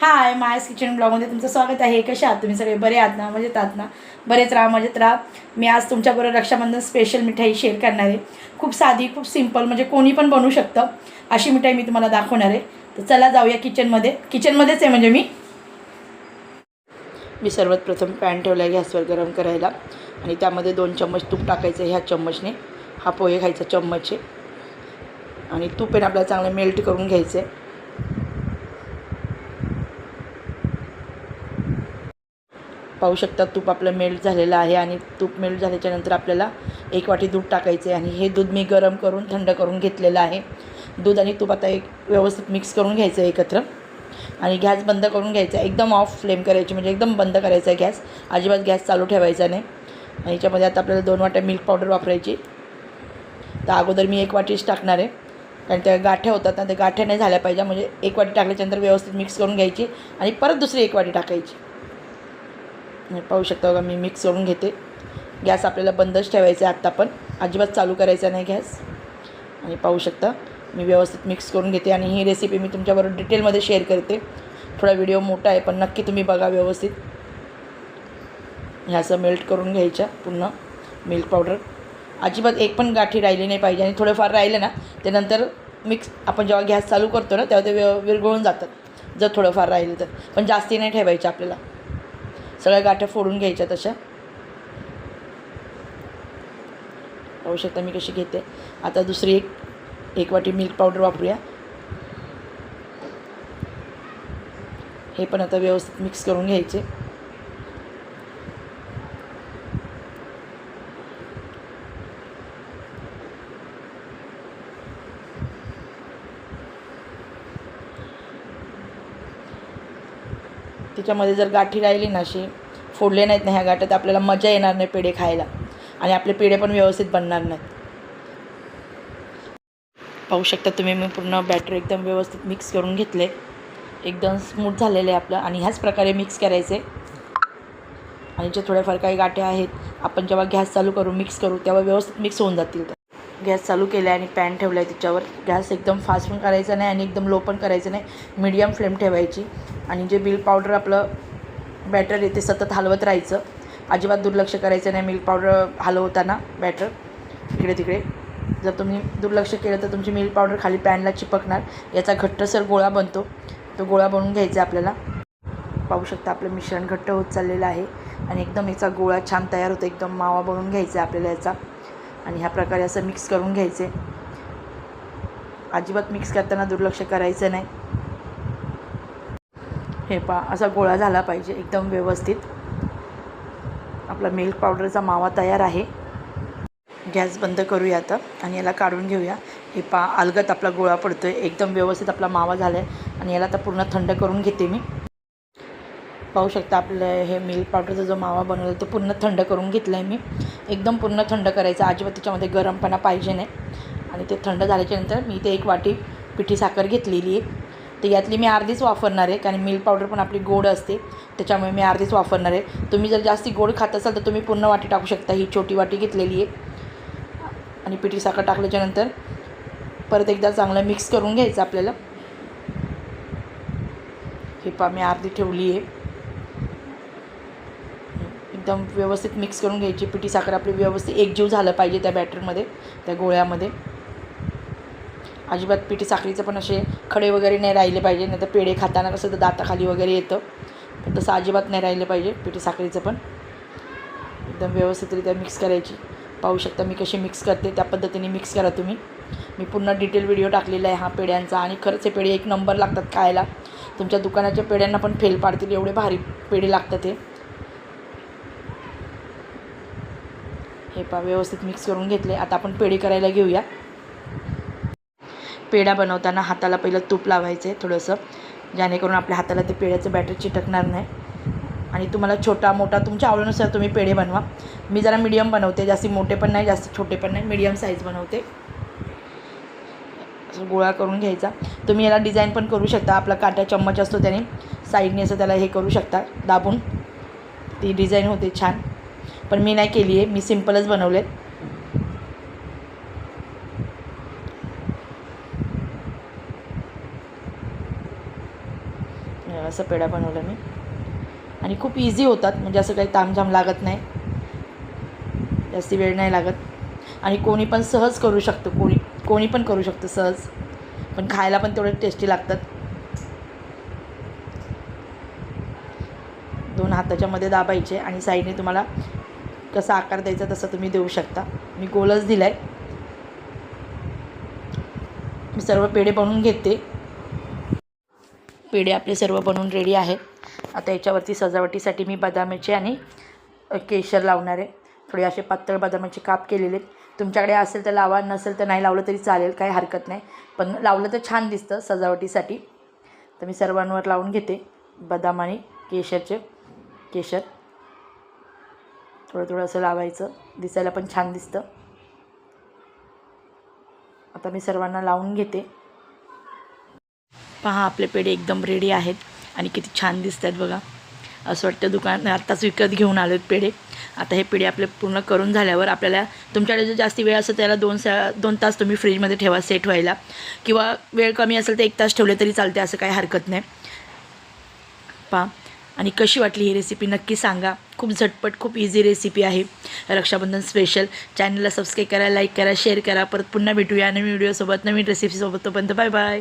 हाय minus kitchen ब्लॉगमध्ये तुमचं स्वागत आहे. कशा आहात तुम्ही सगळे? बरे आहात ना? मजेत आहात ना? बरेच राहा मजेत राहा. मी आज तुमच्याबरोबर रक्षाबंधन स्पेशल मिठाई शेअर करणार आहे. खूप साधी खूप सिंपल म्हणजे कोणी पण बनवू शकतं. अशी मिठाई मी तुम्हाला दाखवणार आहे. तर चला जाऊया किचनमध्ये किचनमध्येच आहे म्हणजे मी. मी सर्वात प्रथम पॅन ठेवला आहे गॅसवर गरम करायला. आणि त्यामध्ये दोन चम्मच तूप टाकायचं आहे ह्या चम्मचने. हा पोहे खायचा चम्मच आहे आणि तूप आहे आपल्याला चांगलं मेल्ट करून घ्यायचं आहे पाहू शकता तूप आपलं मेल्ट झालेलं आहे आणि तूप मेल्ट झाल्याच्यानंतर आपल्याला एक वाटी दूध टाकायचं आहे आणि हे दूध मी गरम करून थंड करून घेतलेलं आहे. दूध आणि तूप आता एक व्यवस्थित मिक्स करून घ्यायचं आहे एकत्र आणि गॅस बंद करून घ्यायचा आहे. एकदम ऑफ फ्लेम करायची म्हणजे एकदम बंद करायचा आहे गॅस. अजिबात गॅस चालू ठेवायचा नाही. आणि याच्यामध्ये आता आपल्याला दोन वाट्या मिल्क पावडर वापरायची. तर अगोदर मी एक वाटीच टाकणार आहे. कारण त्या गाठ्या होतात ना त्या गाठ्या नाही झाल्या पाहिजे. म्हणजे एक वाटी टाकल्याच्यानंतर व्यवस्थित मिक्स करून घ्यायची आणि परत दुसरी एक वाटी टाकायची. म्हणजे पाहू शकता बघा मी मिक्स करून घेते. गॅस आपल्याला बंदच ठेवायचा आहे आत्ता पण. अजिबात चालू करायचा नाही गॅस. आणि पाहू शकता मी व्यवस्थित मिक्स करून घेते आणि ही रेसिपी मी तुमच्याबरोबर डिटेलमध्ये शेअर करते. थोडा व्हिडिओ मोठा आहे पण नक्की तुम्ही बघा व्यवस्थित. ह्या असं मेल्ट करून घ्यायच्या पुन्हा मिल्क पावडर अजिबात एक पण गाठी राहिली नाही पाहिजे आणि थोडंफार राहिलं ना ते नंतर मिक्स आपण जेव्हा गॅस चालू करतो ना तेव्हा ते विरघळून जातात. जर थोडंफार राहिलं तर. पण जास्ती नाही ठेवायचं आपल्याला. सगळ्या गाठ्या फोडून घ्यायच्या तशा. पाहू शकता मी कशी घेते. आता दुसरी एक एक वाटी मिल्क पावडर वापरूया. हे पण आता व्यवस्थित मिक्स करून घ्यायचे. त्याच्यामध्ये जर गाठी राहिली ना अशी फोडले नाहीत ना ह्या गाठ्या तर आपल्याला मजा येणार नाही पेढे खायला. आणि आपले पेढे पण व्यवस्थित बनणार नाहीत. पाहू शकता तुम्ही मी पूर्ण बॅटर एकदम व्यवस्थित मिक्स करून घेतले. एकदम स्मूथ झालेले आहे आपलं. आणि ह्याच प्रकारे मिक्स करायचे. आणि जे थोड्याफार काही गाठ्या आहेत आपण जेव्हा गॅस चालू करू मिक्स करू तेव्हा व्यवस्थित मिक्स होऊन जातील. गॅस चालू केला आणि पॅन ठेवला आहे त्याच्यावर गॅस एकदम फास्ट पण करायचा नाही आणि एकदम लो पण करायचं नाही. मीडियम फ्लेम ठेवायची. आणि जे मिल्क पावडर आपलं बॅटर आहे ते सतत हलवत राहायचं. अजिबात दुर्लक्ष करायचं नाही मिल्क पावडर हलवताना बॅटर इकडे तिकडे. जर तुम्ही दुर्लक्ष केलं तर तुमची मिल्क पावडर खाली पॅनला चिपकणार. याचा घट्टसर गोळा बनतो. तो गोळा बनवून घ्यायचा आपल्याला. पाहू शकता आपलं मिश्रण घट्ट होत चाललेलं आहे. आणि एकदम याचा गोळा छान तयार होतो. एकदम मावा बनवून घ्यायचा आपल्याला याचा. आणि ह्या प्रकारे असं मिक्स करून घ्यायचे. अजिबात मिक्स करताना दुर्लक्ष करायचं नाही. हे पा असा गोळा झाला पाहिजे एकदम व्यवस्थित. आपला मिल्क पावडरचा मावा तयार आहे. गॅस बंद करूया आता आणि याला काढून घेऊया. हे पा अलगत आपला गोळा पडतो आहे एकदम व्यवस्थित आपला मावा झाला आहे आणि याला आता पूर्ण थंड करून घेते मी. पाहू शकता आपलं हे मिल्क पावडरचा जो मावा बनवला तो पूर्ण थंड करून घेतला आहे मी. एकदम पूर्ण थंड करायचा. अजिबात त्याच्यामध्ये गरमपणा पाहिजे नाही. आणि ते थंड झाल्याच्यानंतर मी ते एक वाटी पिठी साखर घेतलेली आहे. तर यातली मी अर्धीच वापरणार आहे कारण मिल्क पावडर पण आपली गोड असते. त्याच्यामुळे मी अर्धीच वापरणार आहे. तुम्ही जर जास्ती गोड खात असाल तर तुम्ही पूर्ण वाटी टाकू शकता. ही छोटी वाटी घेतलेली आहे. आणि पिठी साखर टाकल्याच्यानंतर परत एकदा चांगलं मिक्स करून घ्यायचं आपल्याला. हे पा मी अर्धी ठेवली आहे. एकदम व्यवस्थित मिक्स करून घ्यायची. पिठी साखर आपली व्यवस्थित एकजीव झालं पाहिजे त्या बॅटरमध्ये त्या गोळ्यामध्ये. अजिबात पिठी साखरीचं पण असे खडे वगैरे नाही राहिले पाहिजे नाही तर पेढे खाताना कसं तर दाताखाली वगैरे येतं. पण तसं अजिबात नाही राहिलं पाहिजे पिठी साखरेचं पण. एकदम व्यवस्थितरित्या मिक्स करायची. पाहू शकता मी कशी मिक्स करते त्या पद्धतीने मिक्स करा तुम्ही. मी पूर्ण डिटेल व्हिडिओ टाकलेला आहे हा पेढ्यांचा. आणि खरंच हे पेढे एक नंबर लागतात खायला. तुमच्या दुकानाच्या पेढ्यांना पण फेल पाडतील एवढे भारी पेढे लागतात हे. हे पा व्यवस्थित मिक्स करून घेतले. आता आपण पेढे करायला घेऊया. पेढा बनवताना हाताला पहिलं तूप लावायचं आहे थोडंसं. जेणेकरून आपल्या हाताला ते पेढ्याचं बॅटर चिटकणार नाही. आणि तुम्हाला छोटा मोठा तुमच्या आवडीनुसार तुम्ही पेढे बनवा. मी जरा मीडियम बनवते जास्ती मोठे पण नाही जास्त छोटे पण नाही मीडियम साईज बनवते. असं गोळा करून घ्यायचा. तुम्ही याला डिझाईन पण करू शकता. आपला काटा चम्मच असतो त्याने. साईडने असं त्याला हे करू शकता. दाबून. ती डिझाईन होते छान. पण मी नाही केली आहे. मी सिम्पलच बनवले असं पेढा बनवला मी. आणि खूप इझी होतात म्हणजे असं काही तामझाम लागत नाही. जास्ती वेळ नाही लागत. आणि कोणी पण सहज करू शकतो कोणी कोणी पण करू शकतं सहज. पण खायला पण तेवढे टेस्टी लागतात. दोन हाताच्या मध्ये दाबायचे आणि साईडने तुम्हाला कसा आकार द्यायचा तसा तुम्ही देऊ शकता. मी गोलच दिला आहे मी सर्व पेढे बनवून घेते. पेढे आपले सर्व बनवून रेडी आहेत. आता याच्यावरती सजावटीसाठी मी बदामाचे आणि केशर लावणार आहे. थोडे असे पातळ बदामाचे काप केलेले आहेत. तुमच्याकडे असेल तर लावा नसेल तर नाही लावलं तरी चालेल काही हरकत नाही. पण लावलं तर छान दिसतं सजावटीसाठी. तर मी सर्वांवर लावून घेते बदाम आणि केशरचे केशर. थोडं थोडं असं लावायचं दिसायला पण छान दिसतं. आता मी सर्वांना लावून घेते. पहा आपले पेढे एकदम रेडी आहेत आणि किती छान दिसत आहेत बघा. असं वाटतं दुकान आत्ताच विकत घेऊन आलो आहेत पेढे. आता हे पेढे आपले पूर्ण करून झाल्यावर आपल्याला तुमच्याकडे जो जास्ती वेळ असेल त्याला दोन सा दोन तास तुम्ही फ्रीजमध्ये ठेवा सेट व्हायला. किंवा वेळ कमी असेल तर एक तास ठेवले तरी चालते असं काही हरकत नाही. पहा. आणि कशी वाटली ही रेसिपी नक्की सांगा. खूप झटपट खूप इझी रेसिपी आहे. रक्षाबंधन स्पेशल चॅनलला सबस्क्राईब करा लाईक करा शेअर करा. परत पुन्हा भेटूया नवीन व्हिडिओसोबत नवीन रेसिपीसोबत तोपर्यंत बाय बाय